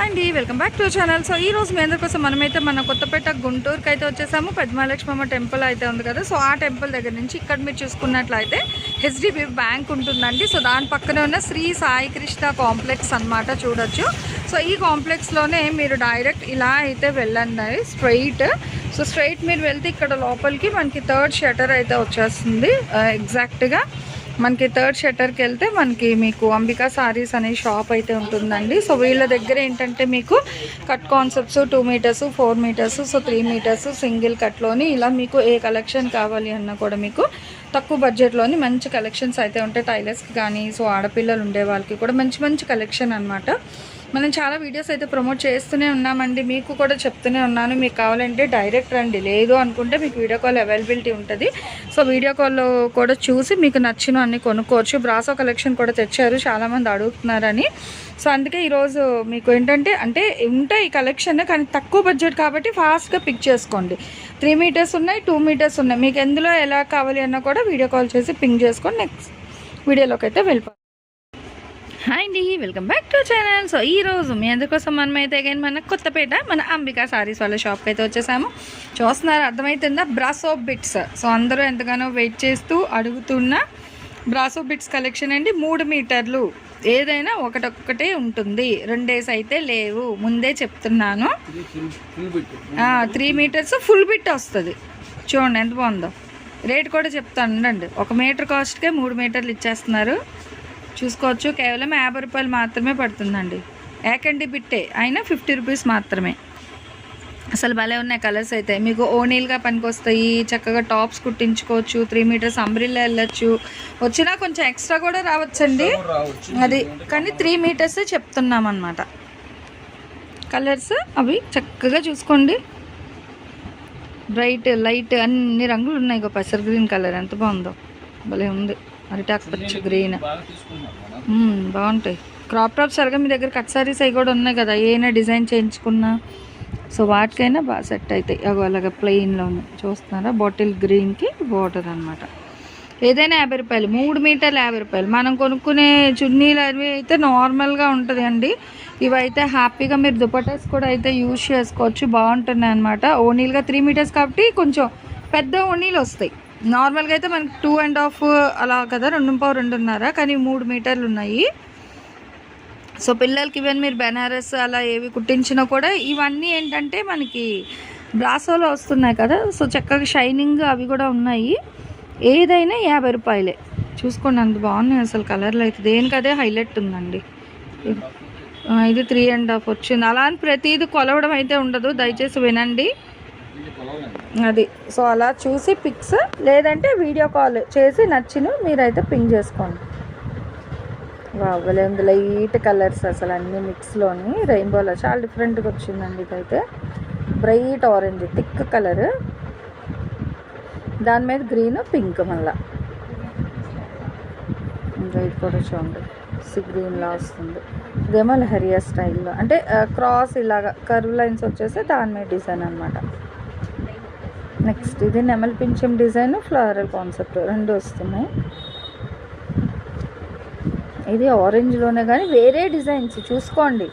అండి welcome back to channel. So ఈ రోజు మీ అందరి కోసం మనమైతే మన కొత్తపేట గుంటూరుకి అయితే వచ్చేసాము. పెద్దమహాలక్ష్మమ్మ టెంపుల్ అయితే ఉంది కదా. సో ఆ టెంపుల్ దగ్గర నుంచి ఇక్కడ మీరు చూసుకున్నట్లయితే హెచ్డిబి బ్యాంక్ ఉంటుందండి. సో దాని పక్కనే ఉన్న శ్రీ సాయి కృష్ణ కాంప్లెక్స్ అన్నమాట చూడొచ్చు. సో ఈ కాంప్లెక్స్లోనే మీరు డైరెక్ట్ ఇలా అయితే వెళ్ళండి. స్ట్రైట్. సో స్ట్రైట్ మీరు వెళ్తే ఇక్కడ లోపలికి మనకి థర్డ్ షటర్ అయితే వచ్చేస్తుంది ఎగ్జాక్ట్గా మనకి థర్డ్ షట్టర్కి వెళ్తే మనకి మీకు అంబికా సారీస్ అనే షాప్ అయితే ఉంటుందండి. సో వీళ్ళ దగ్గర ఏంటంటే మీకు cut concepts two metres four metres so three metres single కట్లోని ఇలా మీకు ఏ కలెక్షన్ కావాలి అన్నా కూడా మీకు తక్కువ బడ్జెట్లోని మంచి కలెక్షన్స్ అయితే ఉంటాయి. టైలర్స్కి కానీ సో ఆడపిల్లలు ఉండే వాళ్ళకి కూడా మంచి మంచి కలెక్షన్ అనమాట మనం చాలా వీడియోస్ అయితే ప్రమోట్ చేస్తూనే ఉన్నామండి. మీకు కూడా చెప్తూనే ఉన్నాను. మీకు కావాలంటే డైరెక్ట్ రండి. లేదు అనుకుంటే మీకు వీడియో కాల్ అవైలబిలిటీ ఉంటుంది. సో వీడియో కాల్లో కూడా చూసి మీకు నచ్చిన అన్ని కొనుక్కోవచ్చు. బ్రాసో కలెక్షన్ కూడా తెచ్చారు. చాలామంది అడుగుతున్నారని. సో అందుకే ఈరోజు మీకు ఏంటంటే అంటే ఉంటాయి ఈ కలెక్షన్ కానీ తక్కువ బడ్జెట్ కాబట్టి ఫాస్ట్గా పిక్ చేసుకోండి. త్రీ మీటర్స్ ఉన్నాయి టూ మీటర్స్ ఉన్నాయి. మీకు ఎందులో ఎలా కావాలి అన్నా కూడా వీడియో కాల్ చేసి పింక్ చేసుకొని నెక్స్ట్ వీడియోలోకి అయితే వెళ్ళిపో అండి. Welcome back to channel so ఈ రోజు మీ అందరికోసం మనమైతే అగైన్ మన కొత్తపేట మన అంబికా సారీస్ వాళ్ళ షాప్కి అయితే వచ్చేసాము. చూస్తున్నారు అర్థమవుతుందా బ్రాసో బిట్స్ సో అందరూ ఎంతగానో వెయిట్ చేస్తూ అడుగుతున్న బ్రాసో బిట్స్ కలెక్షన్ అండి. మూడు మీటర్లు. ఏదైనా ఒకటొక్కటే ఉంటుంది. రెండేసి అయితే లేవు. ముందే చెప్తున్నాను. త్రీ మీటర్స్ ఫుల్ బిట్ వస్తుంది. చూడండి ఎంత బాగుందో. రేట్ కూడా చెప్తాను ఉండండి. ఒక మీటర్ కాస్ట్కే మూడు మీటర్లు ఇచ్చేస్తున్నారు. చూసుకోవచ్చు. కేవలం యాభై రూపాయలు మాత్రమే పడుతుందండి. ఏకండి బిట్టే అయినా ఫిఫ్టీ రూపీస్ మాత్రమే. అసలు భలే ఉన్నాయి కలర్స్ అయితే. మీకు ఓనీల్గా పనికొస్తాయి చక్కగా టాప్స్ కుట్టించుకోవచ్చు త్రీ మీటర్స్ అంబ్రిల్లా వెళ్ళచ్చు. వచ్చినా కొంచెం ఎక్స్ట్రా కూడా రావచ్చండి. అది కానీ త్రీ మీటర్స్ చెప్తున్నాం అనమాట కలర్స్ అవి చక్కగా చూసుకోండి. బ్రైట్ లైట్ అన్ని రంగులు ఉన్నాయి. ఇక పసర్ గ్రీన్ కలర్ ఎంత బాగుందో. భలే ఉంది. అరిటాక్ పచ్చి గ్రీన్. బాగుంటాయి. క్రాప్ టాప్ సరిగా మీ దగ్గర కట్ సారీస్ అవి కూడా ఉన్నాయి కదా ఏమైనా డిజైన్ చేయించుకున్నా? సో వాటికైనా బాగా సెట్ అవుతాయి అగో అలాగా ప్లెయిన్లోనే చూస్తున్నారా? బాటిల్ గ్రీన్కి బార్డర్ అనమాట ఏదైనా యాభై రూపాయలు మూడు మీటర్లు యాభై రూపాయలు. మనం కొనుక్కునే చున్నీలు అవి అయితే నార్మల్గా ఉంటుంది అండి. ఇవైతే హ్యాపీగా మీరు దుపటాస్ కూడా అయితే యూజ్ చేసుకోవచ్చు. బాగుంటున్నాయి అనమాట ఓనీలుగా త్రీ మీటర్స్ కాబట్టి కొంచెం పెద్ద ఓనీలు వస్తాయి. నార్మల్గా అయితే మనకి టూ అండ్ హాఫ్ అలా కదా? రెండు పావు రెండున్నర కానీ మూడు మీటర్లు ఉన్నాయి. సో పిల్లలకి ఈవెన్ మీరు బెనారస్ అలా ఏవి కుట్టించినా కూడా ఇవన్నీ ఏంటంటే మనకి బ్రాసోలో వస్తున్నాయి కదా? సో చక్కగా షైనింగ్ అవి కూడా ఉన్నాయి. ఏదైనా యాభై రూపాయలే. చూసుకోండి అంత బాగున్నాయి అసలు కలర్లు అయితే. దేనికదే హైలైట్ ఉందండి. ఇది- త్రీ అండ్ హాఫ్ వచ్చింది. అలా అని ప్రతిదీ కొలవడం అయితే ఉండదు. దయచేసి వినండి. అది. సో అలా చూసి పిక్స్ లేదంటే వీడియో కాల్ చేసి నచ్చిన మీరైతే పింక్ చేసుకోండి. బాగా లైట్ కలర్స్ అసలు అన్ని మిక్స్లోని రెయిన్బోలో చాలా డిఫరెంట్గా వచ్చిందండి ఇదైతే. Bright orange thick colour. దాని మీద గ్రీన్ పింక్ మళ్ళా. ఇది కూడా చూడండి. సి గ్రీన్లా వస్తుంది. ఇదేమో లహరియా స్టైల్లో. అంటే క్రాస్ ఇలాగా కర్వ్ లైన్స్ వచ్చేసి దాని మీద డిజైన్ అనమాట నెక్స్ట్ ఇది నెమల్ పింఛం డిజైన్ ఫ్లవరల్ కాన్సెప్ట్ రెండు వస్తున్నాయి. ఇది ఆరెంజ్లోనే కానీ వేరే డిజైన్స్ చూసుకోండి.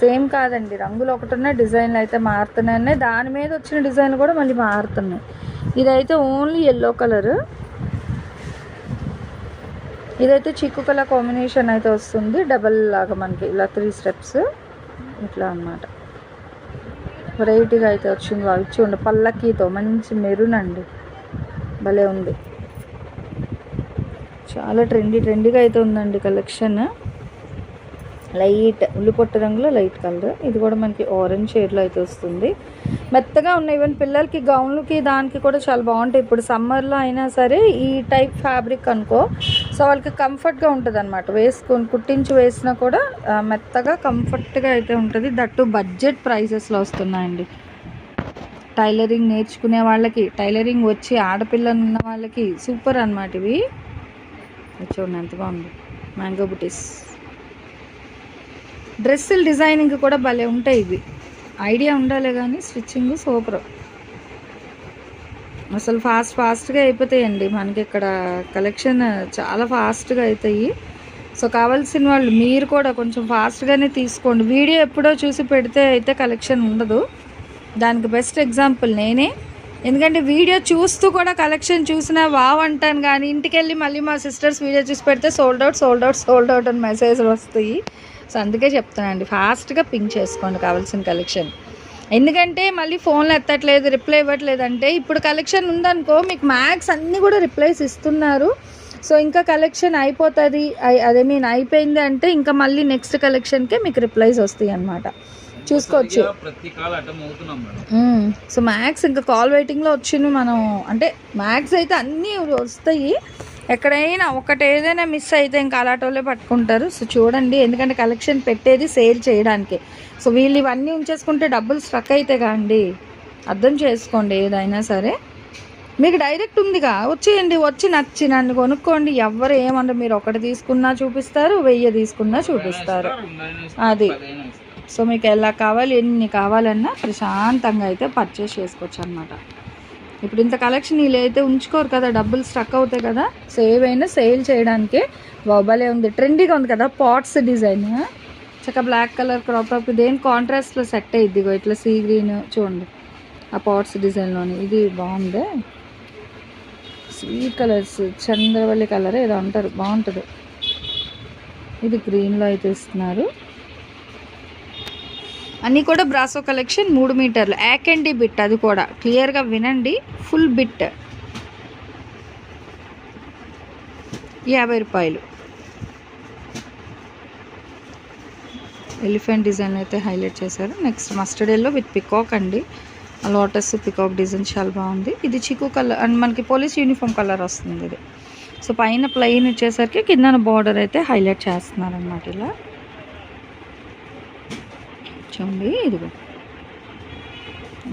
సేమ్ కాదండి రంగులు ఒకటి డిజైన్లు అయితే మారుతున్నాయి దాని మీద వచ్చిన డిజైన్లు కూడా మళ్ళీ మారుతున్నాయి. ఇదైతే ఓన్లీ ఎల్లో కలర్ ఇదైతే చిక్కు కలర్ కాంబినేషన్ అయితే వస్తుంది డబల్ లాగా మనకి ఇలా త్రీ స్టెప్స్ ఇట్లా అన్నమాట. వెరైటీగా అయితే వచ్చింది వాళ్ళు. చూడండి పల్లకీతో మంచి మెరూన్ అండి. భలే ఉంది. చాలా ట్రెండీ ట్రెండీగా అయితే ఉందండి కలెక్షన్ లైట్ ఉల్లిపొట్టు రంగులో లైట్ కలర్ ఇది కూడా మనకి ఆరెంజ్ షేడ్లో అయితే వస్తుంది. మెత్తగా ఉన్నాయి. ఈవెన్ పిల్లలకి గౌన్లకి దానికి కూడా చాలా బాగుంటాయి. ఇప్పుడు సమ్మర్లో అయినా సరే ఈ టైప్ ఫ్యాబ్రిక్ అనుకో సో వాళ్ళకి కంఫర్ట్గా ఉంటుంది అనమాట వేసుకొని కుట్టించి వేసినా కూడా మెత్తగా కంఫర్ట్గా అయితే ఉంటుంది. దట్టు బడ్జెట్ ప్రైసెస్లో వస్తున్నాయండి. టైలరింగ్ నేర్చుకునే వాళ్ళకి టైలరింగ్ వచ్చి ఆడపిల్లలు ఉన్న వాళ్ళకి సూపర్ అన్నమాట ఇవి. చూడండి ఎంత బాగుంది. మ్యాంగో బుటీస్ డ్రెస్సులు డిజైనింగ్ కూడా భలే ఉంటాయి ఇవి. ఐడియా ఉండాలి కానీ స్టిచ్చింగ్ సూపర్. అసలు ఫాస్ట్ ఫాస్ట్గా అయిపోతాయండి. మనకి ఇక్కడ కలెక్షన్ చాలా ఫాస్ట్గా అవుతాయి సో కావాల్సిన వాళ్ళు మీరు కూడా కొంచెం ఫాస్ట్గానే తీసుకోండి. వీడియో ఎప్పుడో చూసి పెడితే అయితే కలెక్షన్ ఉండదు. దానికి బెస్ట్ ఎగ్జాంపుల్ నేనే. ఎందుకంటే వీడియో చూస్తూ కూడా కలెక్షన్ చూసినా వావ్ అంటాను కానీ ఇంటికి వెళ్ళి మళ్ళీ మా సిస్టర్స్ వీడియో చూసి పెడితే sold out sold out sold out అని మెసేజ్లు వస్తాయి. సో అందుకే చెప్తానండి ఫాస్ట్గా పింక్ చేసుకోండి కావాల్సిన కలెక్షన్. ఎందుకంటే మళ్ళీ ఫోన్లు ఎత్తట్లేదు రిప్లై ఇవ్వట్లేదు అంటే ఇప్పుడు కలెక్షన్ ఉందనుకో మీకు మ్యాక్స్ అన్నీ కూడా రిప్లైస్ ఇస్తున్నారు. సో ఇంకా కలెక్షన్ అయిపోతుంది అదే మీన్ అయిపోయింది అంటే ఇంకా మళ్ళీ నెక్స్ట్ కలెక్షన్కే మీకు రిప్లైస్ వస్తాయి అన్నమాట. చూసుకోవచ్చు. సో మ్యాక్స్ ఇంకా కాల్ వెయిటింగ్లో వచ్చింది మనం. అంటే మ్యాక్స్ అయితే అన్నీ వస్తాయి. ఎక్కడైనా ఒకటి ఏదైనా మిస్ అయితే ఇంకా అలాటోళ్ళే పట్టుకుంటారు. సో చూడండి ఎందుకంటే కలెక్షన్ పెట్టేది సేల్ చేయడానికి. సో వీళ్ళు ఇవన్నీ ఉంచేసుకుంటే డబ్బులు స్ట్రక్ అయితే కాండి. అర్థం చేసుకోండి ఏదైనా సరే. మీకు డైరెక్ట్ ఉందిగా? వచ్చేయండి వచ్చి నచ్చి నన్ను కొనుక్కోండి. ఎవరు ఏమన్నా మీరు ఒకటి తీసుకున్నా చూపిస్తారు వెయ్యి తీసుకున్నా చూపిస్తారు. అది. సో మీకు ఎలా కావాలి ఎన్ని కావాలన్నా ప్రశాంతంగా అయితే పర్చేస్ చేసుకోవచ్చు అనమాట ఇప్పుడు ఇంత కలెక్షన్ వీళ్ళు అయితే ఉంచుకోరు కదా డబ్బులు స్ట్రక్ అవుతాయి కదా. సేవ్ అయినా సేల్ చేయడానికి బాబాలే ఉంది. ట్రెండీగా ఉంది కదా పాట్స్ డిజైన్ చక్కగా బ్లాక్ కలర్ క్రాప్ టాప్ ఇదేం కాంట్రాస్ట్లో సెట్ అయ్యిద్ది ఇట్లా సీ గ్రీన్ చూడండి. ఆ పాట్స్ డిజైన్లోని ఇది బాగుంది. స్వీట్ కలర్స్ చంద్రవల్లి కలర్ ఏదో అంటారు బాగుంటుంది. ఇది గ్రీన్లో అయితే ఇస్తున్నారు. అన్నీ కూడా బ్రాసో కలెక్షన్ మూడు మీటర్లు. యాకండి బిట్ అది కూడా. క్లియర్గా వినండి. ఫుల్ బిట్ యాభై రూపాయలు. ఎలిఫెంట్ డిజైన్ అయితే హైలైట్ చేశారు. Next mustard yellow with peacock అండి. లోటస్ పికాక్ డిజైన్ చాలా బాగుంది. ఇది చిక్కు కలర్ అండ్ మనకి పోలీస్ యూనిఫామ్ కలర్ వస్తుంది ఇది. సో పైన ప్లెయిన్ వచ్చేసరికి కింద బార్డర్ అయితే హైలైట్ చేస్తున్నారు అనమాట ఇలా. చూడండి ఇదిగో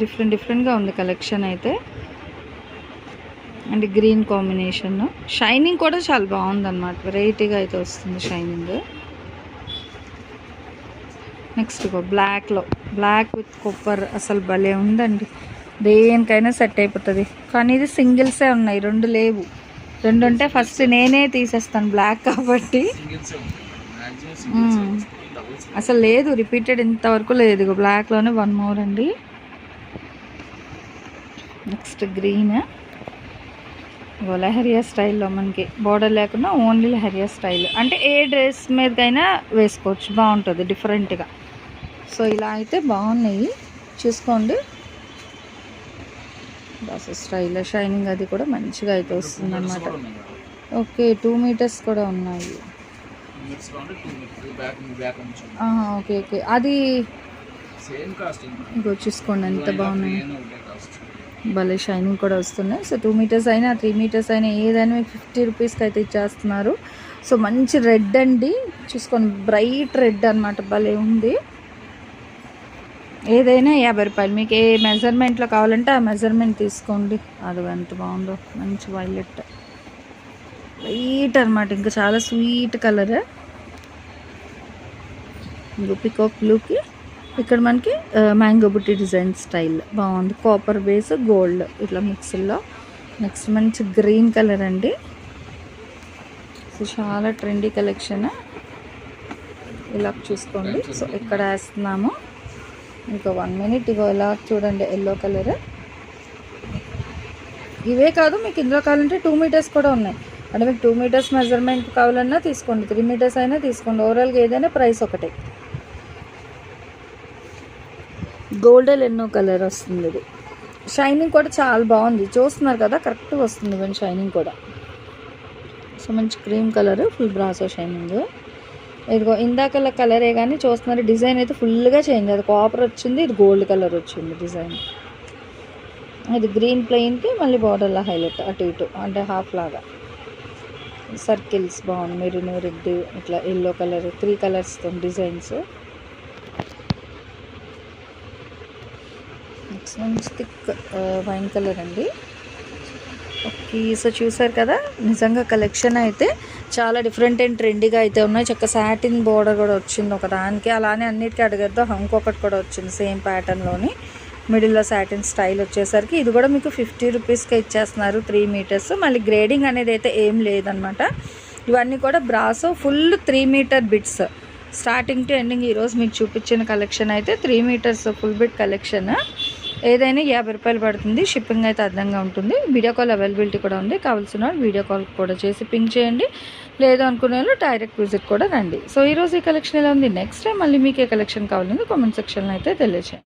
డిఫరెంట్ డిఫరెంట్గా ఉంది కలెక్షన్ అయితే. అండ్ గ్రీన్ కాంబినేషన్ షైనింగ్ కూడా చాలా బాగుంది అనమాట వెరైటీగా అయితే వస్తుంది షైనింగ్ నెక్స్ట్ బ్లాక్లో బ్లాక్ విత్ కొప్పర్ అసలు భలే ఉందండి. దేనికైనా సెట్ అయిపోతుంది. కానీ ఇది సింగిల్సే ఉన్నాయి. రెండు లేవు. రెండు ఉంటే ఫస్ట్ నేనే తీసేస్తాను బ్లాక్ కాబట్టి. అసలు లేదు రిపీటెడ్ ఇంతవరకు లేదు. బ్లాక్లోనే వన్ మోర్ అండి. నెక్స్ట్ గ్రీన్ ఇగో లెహరియా స్టైల్లో మనకి బోర్డర్ లేకుండా ఓన్లీ లెహరియా స్టైల్ అంటే ఏ డ్రెస్ మీదకైనా వేసుకోవచ్చు. బాగుంటుంది డిఫరెంట్గా సో ఇలా అయితే బాగున్నాయి. చూసుకోండి. బస్ స్టైల్ షైనింగ్ అది కూడా మంచిగా అయితే వస్తుంది ఓకే టూ మీటర్స్ కూడా ఉన్నాయి. కావాలి టూ మీటర్స్ బ్యాక్ బ్యాక్ నుంచి ఓకే ఓకే అది సేమ్ కాస్ట్ ఇంకో చూసుకోండి ఎంత బాగున్నాయి. భలే షైనింగ్ కూడా వస్తున్నాయి. సో టూ మీటర్స్ అయినా త్రీ మీటర్స్ అయినా ఏదైనా మీకు ఫిఫ్టీ రూపీస్కి అయితే ఇచ్చేస్తున్నారు. సో మంచి రెడ్ అండి. చూసుకోండి బ్రైట్ రెడ్ అనమాట భలే ఉంది. ఏదైనా యాభై రూపాయలు. మీకు ఏ మెజర్మెంట్లో కావాలంటే ఆ మెజర్మెంట్ తీసుకోండి. అది ఎంత బాగుందో. మంచి వైలెట్ వైట్ అనమాట ఇంకా చాలా స్వీట్ కలర్ ఇంకో పికాక్ బ్లూకి ఇక్కడ మనకి మ్యాంగో బుట్టి డిజైన్ స్టైల్ బాగుంది. కాపర్ బేస్ గోల్డ్ ఇట్లా మిక్స్లో నెక్స్ట్ మంచి గ్రీన్ కలర్ అండి. సో చాలా ట్రెండీ కలెక్షన్ ఇలా చూసుకోండి. సో ఇక్కడ వేస్తున్నాము. ఇంకో వన్ మినిట్ ఇగో ఇలా చూడండి ఎల్లో కలర్ ఇవే కాదు మీకు ఇందులో కావాలంటే టూ మీటర్స్ కూడా ఉన్నాయి. అంటే మీకు టూ మీటర్స్ మెజర్మెంట్ కావాలన్నా తీసుకోండి. త్రీ మీటర్స్ అయినా తీసుకోండి. ఓవరాల్గా ఏదైనా ప్రైస్ ఒకటే. గోల్డెన్ ఎన్నో కలర్ వస్తుంది ఇది. షైనింగ్ కూడా చాలా బాగుంది. చూస్తున్నారు కదా కరెక్ట్గా వస్తుంది ఇవన్నీ షైనింగ్ కూడా. సో మంచి cream colour full Brasso shining ఇదిగో ఇందాకల కలరే కానీ చూస్తున్నారు. డిజైన్ అయితే ఫుల్గా చేంజ్ అది కాపర్ వచ్చింది ఇది గోల్డ్ కలర్ వచ్చింది డిజైన్ ఇది గ్రీన్ ప్లెయిన్కి మళ్ళీ బార్డర్లా హైలైట్ అటు ఇటు అంటే హాఫ్ లాగా. సర్కిల్స్ బాగుంది మెరూన్ రెడ్ ఇట్లా ఎల్లో కలర్ త్రీ కలర్స్తో డిజైన్స్ మంచి థిక్ వైన్ కలర్ అండి. ఓకే సో చూసారు కదా నిజంగా కలెక్షన్ అయితే చాలా డిఫరెంట్ అండ్ ట్రెండీగా అయితే ఉన్నాయి. చక్క సాటిన్ బోర్డర్ కూడా వచ్చింది ఒక దానికి. అలానే అన్నిటికీ హంక్ ఇంకొకటి కూడా వచ్చింది సేమ్ ప్యాటర్న్లోని మిడిల్లో సాటిన్ స్టైల్ వచ్చేసరికి ఇది కూడా మీకు ఫిఫ్టీ రూపీస్కి ఇచ్చేస్తున్నారు త్రీ మీటర్స్. మళ్ళీ గ్రేడింగ్ అనేది అయితే ఏం లేదనమాట ఇవన్నీ కూడా Brasso full three metre bits starting to ending ఈరోజు మీకు చూపించిన కలెక్షన్ అయితే three metres full bit collection. ఏదైనా యాభై రూపాయలు పడుతుంది షిప్పింగ్ అయితే అర్థంగా ఉంటుంది. వీడియో కాల్ అవైలబిలిటీ కూడా ఉంది. కావాల్సిన వీడియో కాల్ కూడా చేసి పింక్ చేయండి. లేదు అనుకునే వాళ్ళు డైరెక్ట్ విజిట్ కూడా రండి. సో ఈరోజు ఈ కలెక్షన్ ఎలా ఉంది? నెక్స్ట్ టైం మళ్ళీ మీకు ఏ కలెక్షన్ కావాలని కామెంట్ సెక్షన్లో అయితే తెలియచేయండి.